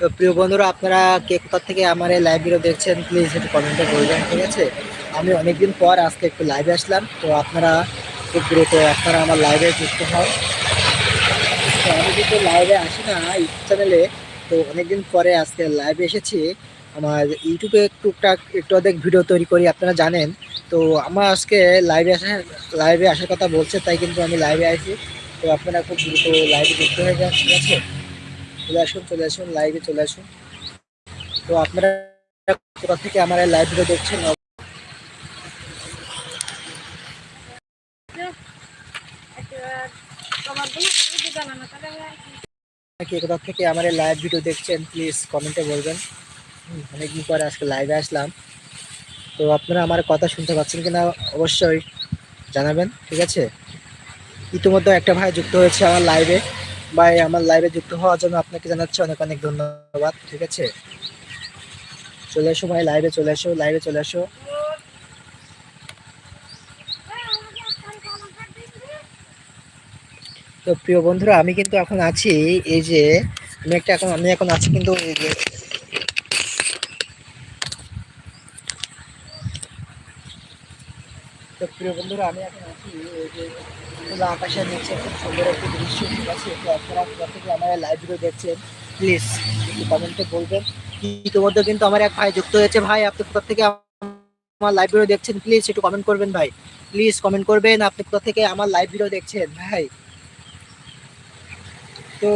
তো প্রিয় বন্ধুরা, আপনারা কে কোথা থেকে আমার এই লাইভ ভিডিও দেখছেন প্লিজ একটু কমেন্টে বলবেন, ঠিক আছে? আমি অনেকদিন পর আজকে একটু লাইভে আসলাম, তো আপনারা খুব দ্রুত আপনারা আমার লাইভে যুক্ত হন। তো আমি কিন্তু লাইভে আসি না ইউটিউব চ্যানেলে তো অনেকদিন পরে আজকে লাইভে এসেছি। আমার ইউটিউবে টুকটাক একটু অনেক ভিডিও তৈরি করি, আপনারা জানেন। তো আমার আজকে লাইভে আসার লাইভে আসার কথা বলছে, তাই কিন্তু আমি লাইভে আসি। তো আপনারা খুব দ্রুত লাইভে যুক্ত হয়ে যান, ঠিক আছে? চলে আসুন চলে আসুন লাইভে চলে আসুন। তো আপনারা কোথা থেকে আমার লাইভ ভিডিও দেখছেন? কে কোথা থেকে আমার লাইভ ভিডিও দেখছেন? প্লিজ কমেন্টে বলবেন। অনেকদিন পরে আজকে লাইভে আসলাম? তো আপনারা আমার কথা শুনতে পাচ্ছেন কিনা অবশ্যই জানাবেন, ঠিক আছে? ইতিমধ্যে একটা ভাই যুক্ত হয়েছে আমার লাইভে ভাই, আমার লাইভে যুক্ত হওয়ার জন্য আপনাকে জানাচ্ছি অনেক অনেক ধন্যবাদ, ঠিক আছে? চলে এসো ভাই লাইভে চলে এসো লাইভে চলে এসো। তো প্রিয় বন্ধুরা, আমি কিন্তু এখন আছি, এই যে, আমি একটা এখন, আমি এখন আছি কিন্তু এই যে তো প্রিয় বন্ধুরা, আমি এখন আছি যে খোলা আকাশের নিচে, খুব সুন্দর একটি দৃশ্য। আছে, তো আপনারা কোথা থেকে আমার লাইভ ভিডিও দেখছেন। প্লিজ একটু কমেন্টে বলবেন। ইতিমধ্যে কিন্তু আমার এক ভাই যুক্ত হয়েছে। ভাই, আপনি কোথা থেকে আমার লাইভ ভিডিও দেখছেন? প্লিজ একটু কমেন্ট করবেন ভাই। প্লিজ কমেন্ট করবেন, আপনি কোথা থেকে আমার লাইভ ভিডিও দেখছেন? ভাই। তো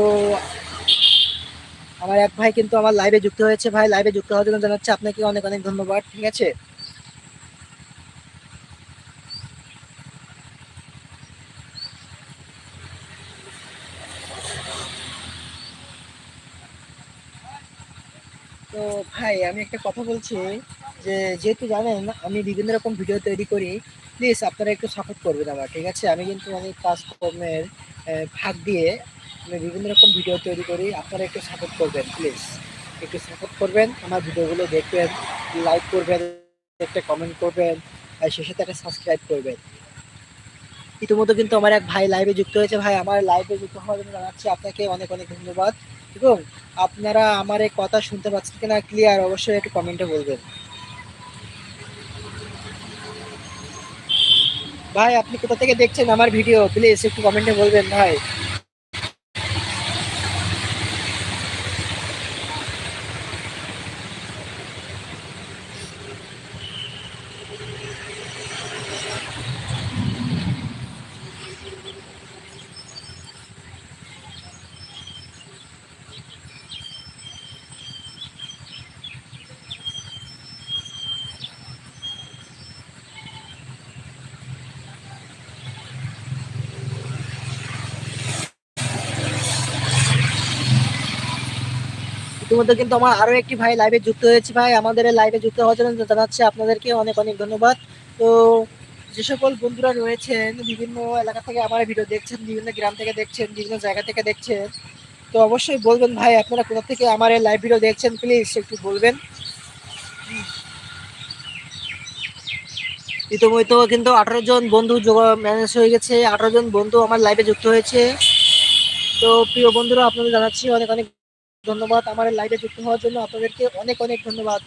আমার এক ভাই কিন্তু আমার লাইভে যুক্ত হয়েছে। ভাই লাইভে যুক্ত হওয়ার জন্য জানাচ্ছি আপনাকে অনেক অনেক ধন্যবাদ। ঠিক আছে? তো ভাই, আমি একটা কথা বলছি যে, যেহেতু জানেন, আমি বিভিন্ন রকম ভিডিও তৈরি করি প্লিজ আপনারা একটু সাপোর্ট করবেন আমার ঠিক আছে? আমি কিন্তু অনেক কাজকর্মের ভাগ দিয়ে আমি বিভিন্ন রকম ভিডিও তৈরি করি, আপনারা একটু সাপোর্ট করবেন প্লিজ একটু সাপোর্ট করবেন, আমার ভিডিওগুলো দেখবেন লাইক করবেন, একটা কমেন্ট করবেন, আর সে সাথে একটা সাবস্ক্রাইব করবেন। ইতিমধ্যে কিন্তু আমার এক ভাই লাইভে যুক্ত হয়েছে। ভাই, আমার লাইভে যুক্ত হওয়ার জন্য জানাচ্ছি আপনাকে অনেক অনেক ধন্যবাদ। এবং আপনারা আমার এই কথা শুনতে পাচ্ছেন কিনা ক্লিয়ার অবশ্যই একটু কমেন্টে বলবেন। ভাই, আপনি কোথা থেকে দেখছেন আমার ভিডিও প্লিজ একটু কমেন্টে বলবেন, ভাই। ইতিমধ্যে কিন্তু আমার আরও একটি ভাই লাইভে যুক্ত হয়েছে ভাই। আমাদের লাইভে যুক্ত হওয়ার জন্য জানাচ্ছি আপনাদেরকে অনেক অনেক ধন্যবাদ। তো যে সকল বন্ধুরা রয়েছেন, বিভিন্ন এলাকা থেকে আমার ভিডিও দেখছেন, বিভিন্ন গ্রাম থেকে দেখছেন, বিভিন্ন জায়গা থেকে দেখছেন, তো অবশ্যই বলবেন ভাই, আপনারা কোথা থেকে আমার এই লাইভ ভিডিও দেখছেন? প্লিজ একটু বলবেন। ইতিমধ্যে কিন্তু আঠারো জন বন্ধু ম্যানেজ হয়ে গেছে। আঠারো জন বন্ধু আমার লাইভে যুক্ত হয়েছে। তো প্রিয় বন্ধুরা, আপনাদের জানাচ্ছি অনেক অনেক ধন্যবাদ আমার লাইভে যুক্ত হওয়ার জন্য। আপনাদেরকে অনেক অনেক ধন্যবাদ।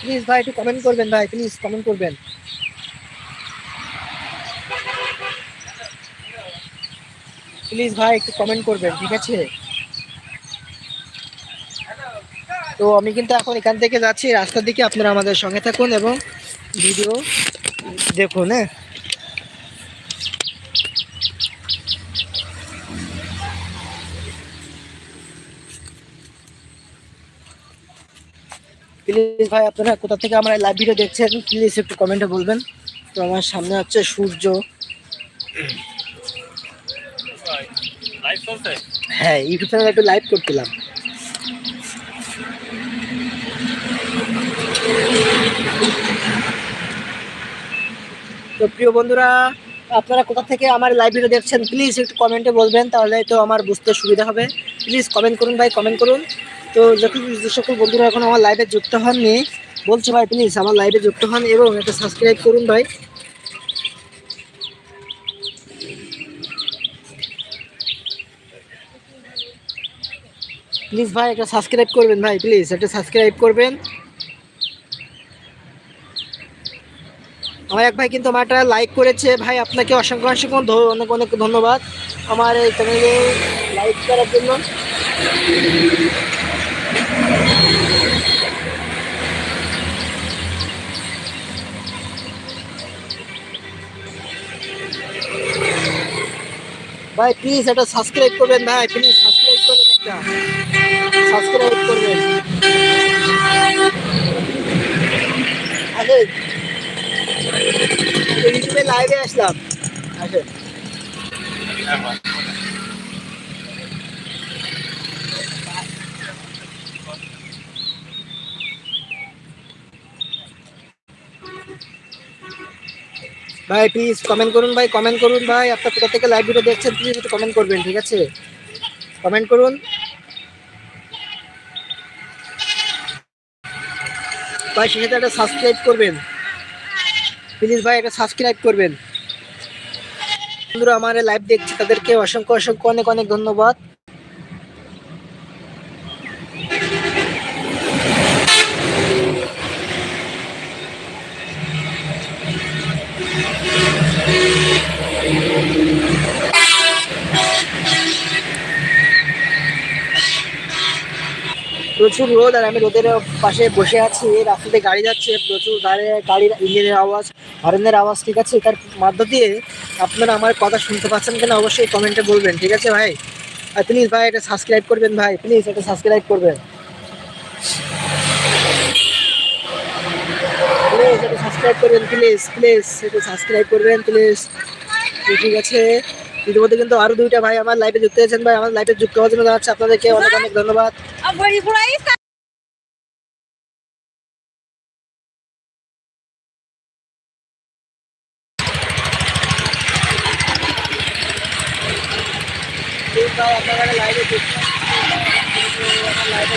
প্লিজ ভাই, একটু কমেন্ট করবেন ভাই প্লিজ কমেন্ট করবেন। প্লিজ ভাই, একটু কমেন্ট করবেন, ঠিক আছে? তো আমি কিন্তু এখন এখান থেকে যাচ্ছি। রাস্তার দিকে আপনারা আমাদের সঙ্গে থাকুন এবং ভিডিও দেখুন হ্যাঁ? প্লিজ ভাই, আপনারা কোথা থেকে আমার লাইভ ভিডিও দেখছেন, প্লিজ একটু কমেন্টে বলবেন। তো আমার সামনে হচ্ছে সূর্য। হ্যাঁ ইউটিউব চ্যানেলে একটু লাইভ করছিলাম। তো প্রিয় বন্ধুরা, আপনারা কোথা থেকে আমার লাইভ ভিডিও দেখছেন, প্লিজ একটু কমেন্টে বলবেন, তাহলে তো আমার বুঝতে সুবিধা হবে। প্লিজ কমেন্ট করুন ভাই কমেন্ট করুন। তো যখন যে সকল বন্ধুরা এখন আমার লাইভে যুক্ত হননি, বলছি ভাই প্লিজ আমার লাইভে যুক্ত হন এবং একটা সাবস্ক্রাইব করুন ভাই। প্লিজ ভাই, একটা সাবস্ক্রাইব করবেন ভাই প্লিজ একটা সাবস্ক্রাইব করবেন। আমার এক ভাই কিন্তু আমার একটা লাইক করেছে। ভাই, আপনাকে অসংখ্য অসংখ্য অনেক অনেক ধন্যবাদ। আমার এই চ্যানেলে লাইক করার জন্য। ভাই প্লিজ এটা সাবস্ক্রাইব করবেন। ভাই প্লিজ সাবস্ক্রাইব করবেন একটা। সাবস্ক্রাইব করবেন। ইউটিউবে লাইভে আসলাম। আসেন। ভাই প্লিজ কমেন্ট করুন ভাই কমেন্ট করুন ভাই। আপনার কোথা থেকে লাইভ ভিডিও দেখছেন প্লিজ একটু কমেন্ট করবেন, ঠিক আছে? কমেন্ট করুন। ভাই সেক্ষেত্রে একটা সাবস্ক্রাইব করবেন। প্লিজ ভাই, একটা সাবস্ক্রাইব করবেন। বন্ধুরা, আমার লাইভ দেখছে তাদেরকে অসংখ্য অসংখ্য অনেক অনেক ধন্যবাদ। প্রচুর রোদ আর আমি রোদের পাশে বসে আছি, রাস্তাতে গাড়ি যাচ্ছে, প্রচুর গাড়ি, গাড়ির ইঞ্জিনের আওয়াজ হরেনের আওয়াজ, ঠিক আছে? তার মধ্য দিয়ে আপনারা আমার কথা শুনতে পাচ্ছেন কিনা অবশ্যই কমেন্টে বলবেন, ঠিক আছে ভাই? আর প্লিজ ভাই, এটা সাবস্ক্রাইব করবেন ভাই প্লিজ এটা সাবস্ক্রাইব করবেন। প্লিজ এটা সাবস্ক্রাইব করবেন প্লিজ প্লিজ এটা সাবস্ক্রাইব করবেন প্লিজ ঠিক আছে? ইতিমধ্যে কিন্তু আরও দুইটা ভাই আমার লাইফে যুক্ত হয়েছেন ভাই, আমার লাইফে যুক্ত হওয়ার জন্য জানাচ্ছি আপনাদেরকে অনেক অনেক ধন্যবাদ। আপনারা লাইভে লাইভে